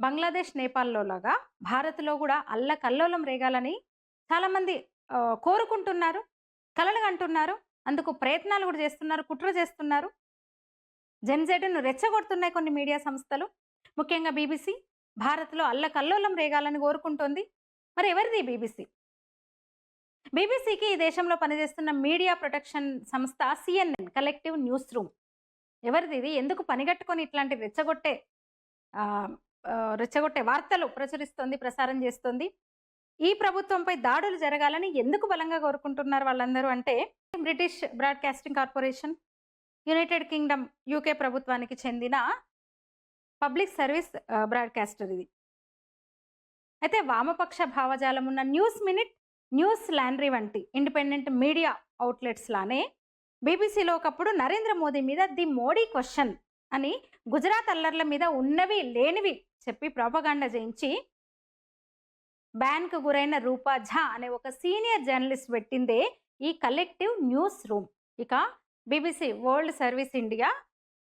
బంగ్లాదేశ్ నేపాల్లో లాగా భారత్లో కూడా అల్లకల్లోలం రేగాలని చాలామంది కోరుకుంటున్నారు కలలు అంటున్నారు అందుకు ప్రయత్నాలు కూడా చేస్తున్నారు కుట్ర చేస్తున్నారు. జెన్జెడ్ను రెచ్చగొడుతున్నాయి కొన్ని మీడియా సంస్థలు. ముఖ్యంగా బీబీసీ భారత్లో అల్లకల్లోలం రేగాలని కోరుకుంటుంది. మరి ఎవరిది బీబీసీ? బీబీసీకి ఈ దేశంలో పనిచేస్తున్న మీడియా ప్రొటెక్షన్ సంస్థ సిఎన్ఎన్ కలెక్టివ్ న్యూస్ రూమ్. ఎవరిది ఇది? ఎందుకు పనిగట్టుకొని ఇట్లాంటి రెచ్చగొట్టే రెచ్చగొట్టే వార్తలు ప్రచురిస్తోంది ప్రసారం చేస్తోంది. ఈ ప్రభుత్వంపై దాడులు జరగాలని ఎందుకు బలంగా కోరుకుంటున్నారు వాళ్ళందరూ అంటే British Broadcasting Corporation United Kingdom UK ప్రభుత్వానికి చెందిన పబ్లిక్ సర్వీస్ బ్రాడ్కాస్టర్ ఇది. అయితే వామపక్ష భావజాలం ఉన్న న్యూస్ మినిట్ న్యూస్ ల్యాండ్రీ వంటి ఇండిపెండెంట్ మీడియా అవుట్లెట్స్ లానే బీబీసీలో ఒకప్పుడు నరేంద్ర మోదీ మీద ది మోడీ క్వశ్చన్ అని గుజరాత్ అల్లర్ల మీద ఉన్నవి లేనివి చెప్పి ప్రాపగాండా చేయించి బ్యాన్కు గురైన రూపా ఝా అనే ఒక సీనియర్ జర్నలిస్ట్ పెట్టిందే ఈ కలెక్టివ్ న్యూస్ రూమ్. ఇక బీబీసీ వరల్డ్ సర్వీస్ ఇండియా